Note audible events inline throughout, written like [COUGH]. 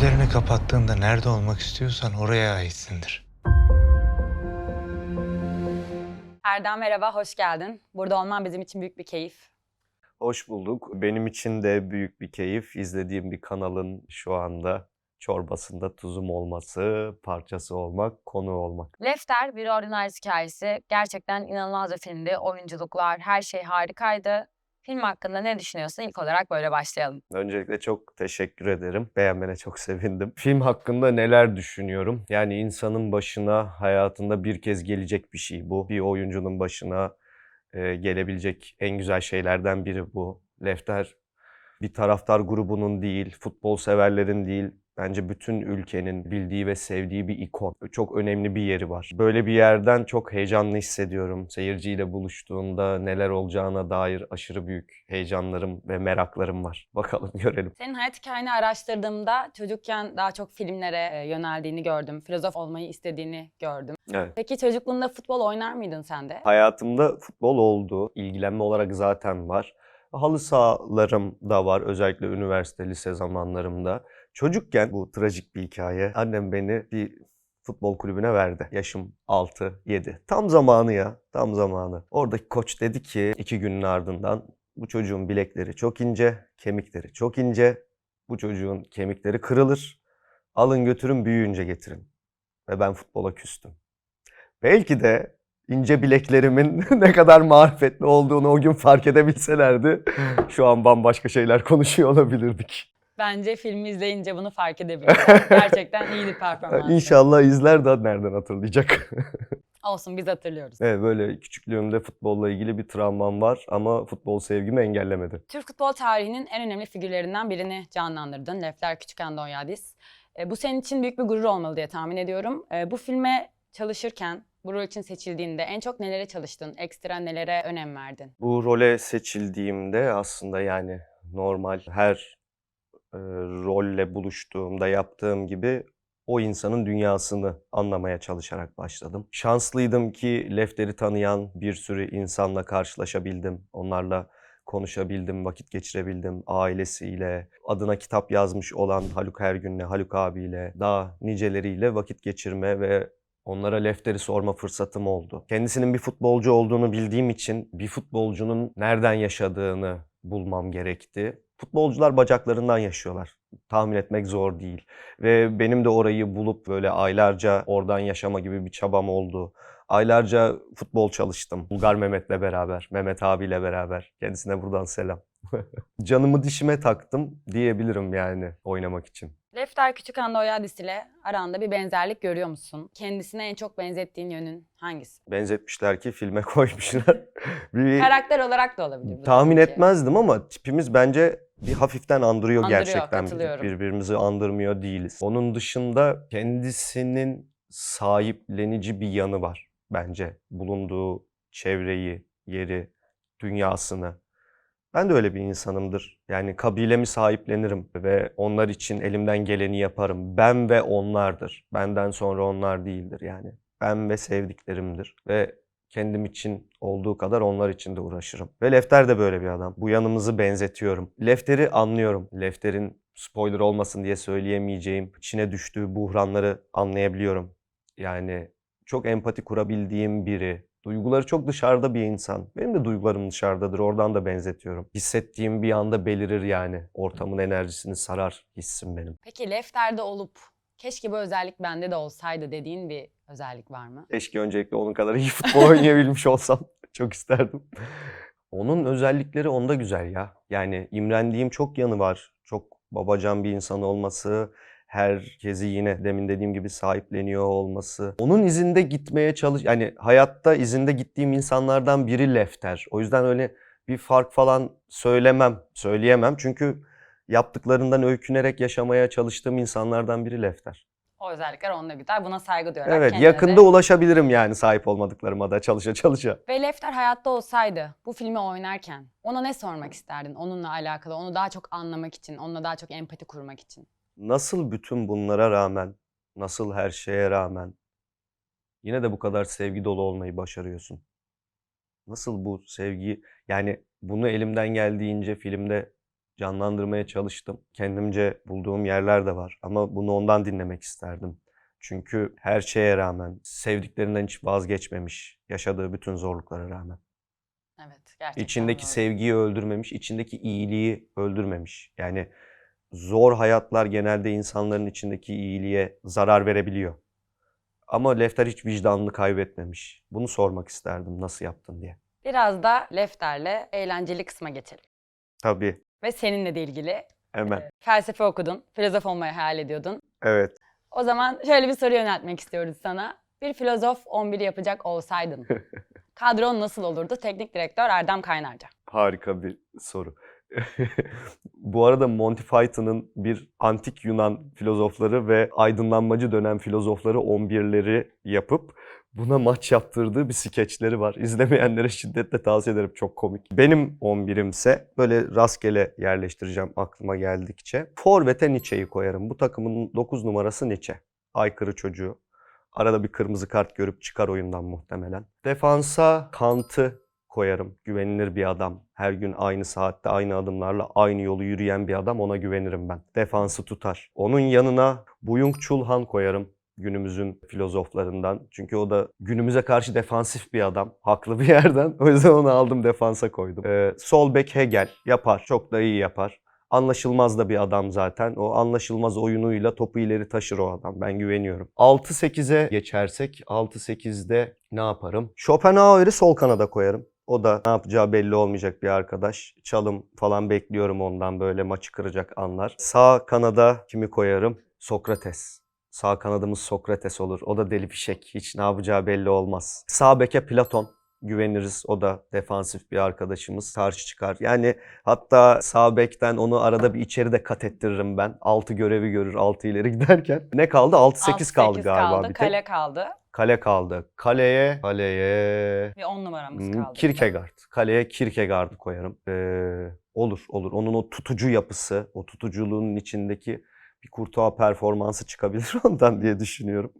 Gözlerini kapattığında nerede olmak istiyorsan oraya aitsindir. Erdem merhaba, hoş geldin. Burada olman bizim için büyük bir keyif. Hoş bulduk. Benim için de büyük bir keyif izlediğim bir kanalın şu anda çorbasında tuzum olması, parçası olmak, konu olmak. Lefter bir Ordinaries hikayesi. Gerçekten inanılmaz bir filmdi. Oyunculuklar, her şey harikaydı. Film hakkında ne düşünüyorsun? İlk olarak böyle başlayalım. Öncelikle çok teşekkür ederim. Beğenmene çok [LAUGHS] sevindim. Film hakkında neler düşünüyorum? Yani insanın başına hayatında bir kez gelecek bir şey bu. Bir oyuncunun başına e, gelebilecek en güzel şeylerden biri bu. Lefter bir taraftar grubunun değil, futbol severlerin değil, bence bütün ülkenin bildiği ve sevdiği bir ikon. Çok önemli bir yeri var. Böyle bir yerden çok heyecanlı hissediyorum. Seyirciyle buluştuğunda neler olacağına dair aşırı büyük heyecanlarım ve meraklarım var. [LAUGHS] Bakalım görelim. Senin hayat hikayeni araştırdığımda çocukken daha çok filmlere e, yöneldiğini gördüm. Filozof olmayı istediğini gördüm. Evet. Peki çocukluğunda futbol oynar mıydın sen de? Hayatımda futbol oldu. İlgilenme olarak zaten var. Halı sahalarım da var özellikle üniversite, lise zamanlarımda. Çocukken bu trajik bir hikaye. Annem beni bir futbol kulübüne verdi. Yaşım 6-7. Tam zamanı ya, tam zamanı. Oradaki koç dedi ki iki günün ardından bu çocuğun bilekleri çok ince, kemikleri çok ince. Bu çocuğun kemikleri kırılır. Alın götürün büyüyünce getirin. Ve ben futbola küstüm. Belki de ince bileklerimin [LAUGHS] ne kadar marifetli olduğunu o gün fark edebilselerdi şu an bambaşka şeyler konuşuyor olabilirdik. Bence filmi izleyince bunu fark edebilirim. [LAUGHS] Gerçekten iyi bir performans. İnşallah izler de nereden hatırlayacak. [LAUGHS] Olsun biz hatırlıyoruz. evet böyle küçüklüğümde futbolla ilgili bir travmam var ama futbol sevgimi engellemedi. Türk futbol tarihinin en önemli figürlerinden birini canlandırdın. Lefter Küçükken Donyadis. E, bu senin için büyük bir gurur olmalı diye tahmin ediyorum. E, bu filme çalışırken, bu rol için seçildiğinde en çok nelere çalıştın? Ekstra nelere önem verdin? Bu role seçildiğimde aslında yani normal her e, rolle buluştuğumda yaptığım gibi o insanın dünyasını anlamaya çalışarak başladım. Şanslıydım ki Lefter'i tanıyan bir sürü insanla karşılaşabildim. Onlarla konuşabildim, vakit geçirebildim ailesiyle, adına kitap yazmış olan Haluk Ergün'le, Haluk abiyle, daha niceleriyle vakit geçirme ve onlara Lefter'i sorma fırsatım oldu. Kendisinin bir futbolcu olduğunu bildiğim için bir futbolcunun nereden yaşadığını bulmam gerekti. Futbolcular bacaklarından yaşıyorlar. Tahmin etmek zor değil. Ve benim de orayı bulup böyle aylarca oradan yaşama gibi bir çabam oldu. Aylarca futbol çalıştım. Bulgar Mehmet'le beraber, Mehmet abiyle beraber. Kendisine buradan selam. [LAUGHS] Canımı dişime taktım diyebilirim yani oynamak için. Lefter Küçükken Donyadis ile aranda bir benzerlik görüyor musun? Kendisine en çok benzettiğin yönün hangisi? Benzetmişler ki filme [LAUGHS] koymuşlar. bir Karakter olarak da olabilir. tahmin tabii ki. etmezdim ama tipimiz bence bir hafiften andırıyor, Andırıyor, gerçekten. Birbirimizi andırmıyor değiliz. Onun dışında kendisinin sahiplenici bir yanı var bence. Bulunduğu çevreyi, yeri, dünyasını. Ben de öyle bir insanımdır. Yani kabilemi sahiplenirim ve onlar için elimden geleni yaparım. Ben ve onlardır. Benden sonra onlar değildir yani. Ben ve sevdiklerimdir. Ve kendim için olduğu kadar onlar için de uğraşırım. Ve Lefter de böyle bir adam. Bu yanımızı benzetiyorum. Lefter'i anlıyorum. Lefter'in spoiler olmasın diye söyleyemeyeceğim, içine düştüğü buhranları anlayabiliyorum. Yani çok empati kurabildiğim biri. Duyguları çok dışarıda bir insan. Benim de duygularım dışarıdadır. Oradan da benzetiyorum. Hissettiğim bir anda belirir yani. Ortamın enerjisini sarar hissim benim. Peki Lefter'de olup keşke bu özellik bende de olsaydı dediğin bir özellik var mı? Keşke öncelikle onun kadar iyi futbol [LAUGHS] oynayabilmiş olsam. Çok isterdim. Onun özellikleri onda güzel ya. Yani imrendiğim çok yanı var. Çok babacan bir insan olması, herkesi yine demin dediğim gibi sahipleniyor olması. Onun izinde gitmeye çalış... Yani hayatta izinde gittiğim insanlardan biri Lefter. O yüzden öyle bir fark falan söylemem, söyleyemem. Çünkü yaptıklarından öykünerek yaşamaya çalıştığım insanlardan biri Lefter. O özellikler onda güzel. Buna saygı duyarak Evet, kendine yakında de- ulaşabilirim yani sahip olmadıklarıma da çalışa çalışa. Ve Lefter hayatta olsaydı bu filmi oynarken ona ne sormak isterdin? Onunla alakalı, onu daha çok anlamak için, onunla daha çok empati kurmak için. Nasıl bütün bunlara rağmen, nasıl her şeye rağmen yine de bu kadar sevgi dolu olmayı başarıyorsun? Nasıl bu sevgiyi, yani bunu elimden geldiğince filmde canlandırmaya çalıştım. Kendimce bulduğum yerler de var ama bunu ondan dinlemek isterdim. Çünkü her şeye rağmen sevdiklerinden hiç vazgeçmemiş, yaşadığı bütün zorluklara rağmen. Evet, gerçekten İçindeki doğru. sevgiyi öldürmemiş, içindeki iyiliği öldürmemiş. Yani zor hayatlar genelde insanların içindeki iyiliğe zarar verebiliyor. Ama Lefter hiç vicdanını kaybetmemiş. Bunu sormak isterdim nasıl yaptın diye. Biraz da Lefter'le eğlenceli kısma geçelim. Tabii, Ve seninle de ilgili. hemen. Felsefe okudun, filozof olmayı hayal ediyordun. Evet. O zaman şöyle bir soru yöneltmek istiyoruz sana. Bir filozof 11 yapacak olsaydın, [LAUGHS] kadron nasıl olurdu? Teknik direktör Erdem Kaynarca. Harika bir soru. [LAUGHS] Bu arada Monty Python'ın bir antik Yunan filozofları ve aydınlanmacı dönem filozofları 11'leri yapıp buna maç yaptırdığı bir skeçleri var. İzlemeyenlere şiddetle tavsiye ederim. Çok komik. Benim 11'imse böyle rastgele yerleştireceğim aklıma geldikçe. Forvet'e Nietzsche'yi koyarım. Bu takımın 9 numarası Nietzsche. Aykırı çocuğu. Arada bir kırmızı kart görüp çıkar oyundan muhtemelen. Defansa Kant'ı koyarım. Güvenilir bir adam. Her gün aynı saatte aynı adımlarla aynı yolu yürüyen bir adam ona güvenirim ben. Defansı tutar. Onun yanına Buyung Chul Han koyarım günümüzün filozoflarından. Çünkü o da günümüze karşı defansif bir adam. Haklı bir [LAUGHS] yerden. O yüzden onu aldım defansa koydum. Ee, sol bek Hegel yapar. Çok da iyi yapar. Anlaşılmaz da bir adam zaten. O anlaşılmaz oyunuyla topu ileri taşır o adam. Ben güveniyorum. 6-8'e geçersek 6-8'de ne yaparım? Schopenhauer'i sol kanada koyarım. O da ne yapacağı belli olmayacak bir arkadaş. Çalım falan bekliyorum ondan böyle maçı kıracak anlar. Sağ kanada kimi koyarım? Sokrates. Sağ kanadımız Sokrates olur. O da deli fişek. Hiç ne yapacağı belli olmaz. Sağ beke Platon güveniriz. O da defansif bir arkadaşımız. Karşı çıkar. Yani hatta sağ bekten onu arada bir içeri de kat ettiririm ben. 6 görevi görür 6 ileri [LAUGHS] giderken. Ne kaldı? 6-8 kaldı 6-8 galiba kaldı, bir tek. kale kaldı. Kale kaldı. Kaleye, kaleye Ve 10 numaramız Hmm, kaldı. Kierkegaard. Kaleye Kierkegaard'ı koyarım. Ee, olur, olur. Onun o tutucu yapısı, o tutuculuğun içindeki bir kurtuğa performansı çıkabilir [LAUGHS] ondan diye düşünüyorum.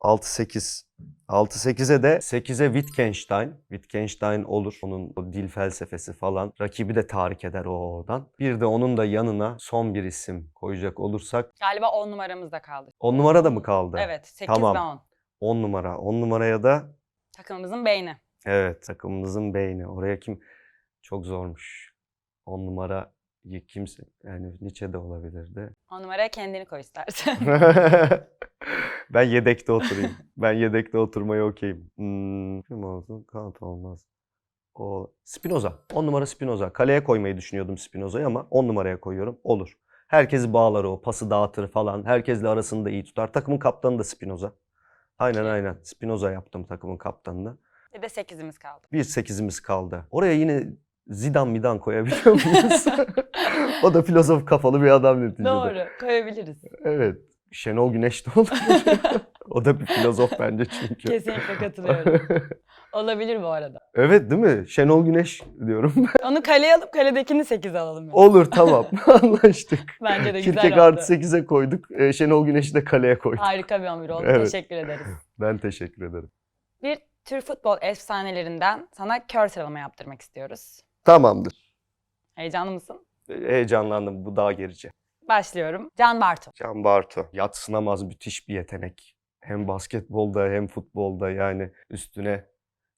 6-8. 6-8'e de 8'e Wittgenstein. Wittgenstein olur. Onun o dil felsefesi falan. Rakibi de tahrik eder o oradan. Bir de onun da yanına son bir isim koyacak olursak. Galiba 10 numaramız da kaldı. 10 numara da mı kaldı? Evet, 8 Tamam. ve 10. 10 numara. 10 numaraya da Takımımızın beyni. Evet, takımımızın beyni. Oraya kim? Çok zormuş. 10 numara kimse yani Nietzsche de olabilirdi. 10 numaraya kendini koy istersen. [LAUGHS] ben yedekte oturayım. Ben yedekte oturmayı okeyim. Hmm, kim olsun? Kant olmaz. O Spinoza. 10 numara Spinoza. Kaleye koymayı düşünüyordum Spinoza'yı ama 10 numaraya koyuyorum. Olur. Herkesi bağlar o. Pası dağıtır falan. Herkesle arasını da iyi tutar. Takımın kaptanı da Spinoza. Aynen aynen. Spinoza yaptım takımın kaptanını. Bir de 8'imiz kaldı. Bir sekizimiz kaldı. Oraya yine Zidane midan koyabiliyor muyuz? [LAUGHS] o da filozof kafalı bir adam neticede. Doğru, koyabiliriz. Evet. Şenol Güneş de olabilir. [LAUGHS] o da bir filozof bence çünkü. Kesinlikle katılıyorum. [LAUGHS] Olabilir bu arada. evet değil mi? Şenol Güneş diyorum ben. Onu kaleye alıp kaledekini 8 alalım. yani. Olur tamam anlaştık. Bence de güzel Kierkegaard'ı oldu. 8'e koyduk. e, Şenol Güneş'i de kaleye koyduk. Harika bir 11 oldu. Evet. Teşekkür ederiz. Ben teşekkür ederim. Bir Türk futbol efsanelerinden sana kör sıralama yaptırmak istiyoruz. Tamamdır. Heyecanlı mısın? E, Heyecanlandım bu daha gerici. Başlıyorum. Can Bartu. Can Bartu. Yatsınamaz müthiş bir yetenek. Hem basketbolda hem futbolda yani üstüne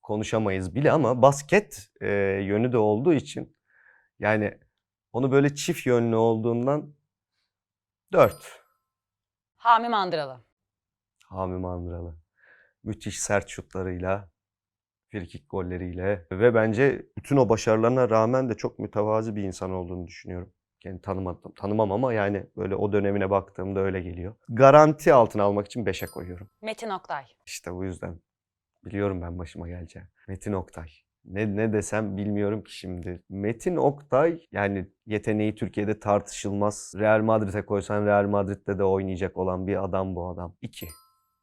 konuşamayız bile ama basket e, yönü de olduğu için yani onu böyle çift yönlü olduğundan 4. Hami Mandıralı. Hami Mandıralı. Müthiş sert şutlarıyla, frikik golleriyle ve bence bütün o başarılarına rağmen de çok mütevazi bir insan olduğunu düşünüyorum. Yani tanımadım, tanımam ama yani böyle o dönemine baktığımda öyle geliyor. Garanti altına almak için 5'e koyuyorum. Metin Oktay. İşte bu yüzden biliyorum ben başıma geleceği. Metin Oktay. Ne, ne desem bilmiyorum ki şimdi. Metin Oktay yani yeteneği Türkiye'de tartışılmaz. Real Madrid'e koysan Real Madrid'de de oynayacak olan bir adam bu adam. 2.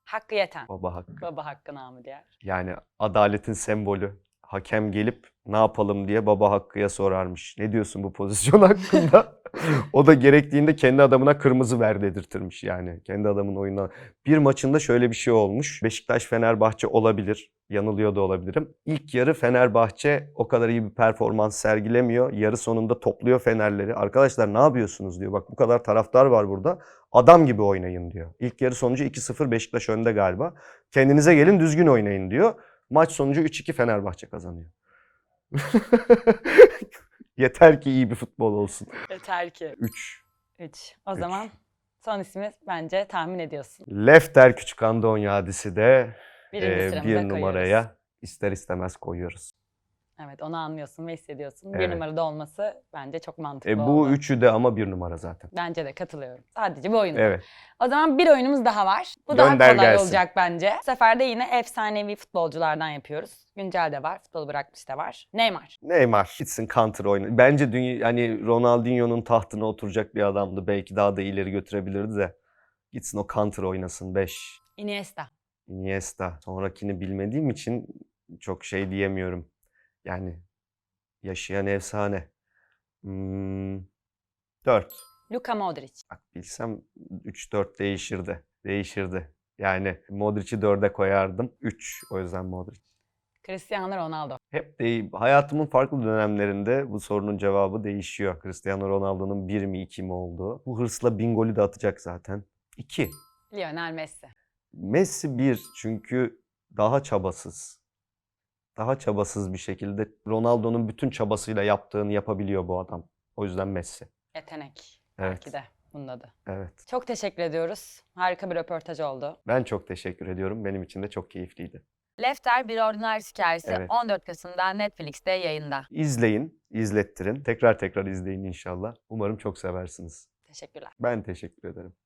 Hakkı Yeten. Baba hakkı. Baba Hakkı namı diğer. Yani adaletin sembolü. Hakem gelip ne yapalım diye baba Hakkı'ya sorarmış. Ne diyorsun bu pozisyon [LAUGHS] hakkında? o da gerektiğinde kendi adamına kırmızı ver dedirtirmiş yani. Kendi adamın oyununa. Bir maçında şöyle bir şey olmuş. Beşiktaş-Fenerbahçe olabilir. Yanılıyor da olabilirim. İlk yarı Fenerbahçe o kadar iyi bir performans sergilemiyor. Yarı sonunda topluyor Fenerleri. Arkadaşlar ne yapıyorsunuz diyor. Bak bu kadar taraftar var burada. Adam gibi oynayın diyor. İlk yarı sonucu 2-0 Beşiktaş önde galiba. Kendinize gelin düzgün oynayın diyor. Maç sonucu 3-2 Fenerbahçe kazanıyor. [LAUGHS] Yeter ki iyi bir futbol olsun. Yeter ki. 3. 3. O Üç. zaman son ismi bence tahmin ediyorsun. Lefter Küçük Andonya Hadisi de Birinci e, bir koyuyoruz. numaraya ister istemez koyuyoruz. Evet onu anlıyorsun ve hissediyorsun. Bir Evet. numarada olması bence çok mantıklı E, bu oldu. üçü de ama bir numara zaten. Bence de katılıyorum. Sadece bir oyun. Evet. O zaman bir oyunumuz daha var. Bu daha Gönder kolay gelsin. olacak bence. Bu sefer de yine efsanevi futbolculardan yapıyoruz. Güncel de var, futbolu bırakmış da var. Neymar. Neymar gitsin counter oyna. Bence dünya, hani Ronaldinho'nun tahtına oturacak bir adamdı. Belki daha da ileri götürebilirdi de. Gitsin o counter oynasın 5. Iniesta. Iniesta. Sonrakini bilmediğim için çok şey diyemiyorum. Yani yaşayan efsane. Hmm, 4. Luka Modric. Bak bilsem 3-4 değişirdi. Değişirdi. Yani Modric'i 4'e koyardım. 3 o yüzden Modric. Cristiano Ronaldo. Hep de hayatımın farklı dönemlerinde bu sorunun cevabı değişiyor. Cristiano Ronaldo'nun 1 mi 2 mi olduğu. Bu hırsla bin golü de atacak zaten. 2. Lionel Messi. Messi 1 çünkü daha çabasız. Daha çabasız bir şekilde Ronaldo'nun bütün çabasıyla yaptığını yapabiliyor bu adam. O yüzden Messi. Yetenek. Evet. Belki de bunun adı. Evet. Çok teşekkür ediyoruz. Harika bir röportaj oldu. Ben çok teşekkür ediyorum. Benim için de çok keyifliydi. Lefter Bir Ordinary Hikayesi Evet. 14 Kasım'da Netflix'te yayında. İzleyin, izlettirin. Tekrar tekrar izleyin inşallah. Umarım çok seversiniz. Teşekkürler. Ben teşekkür ederim.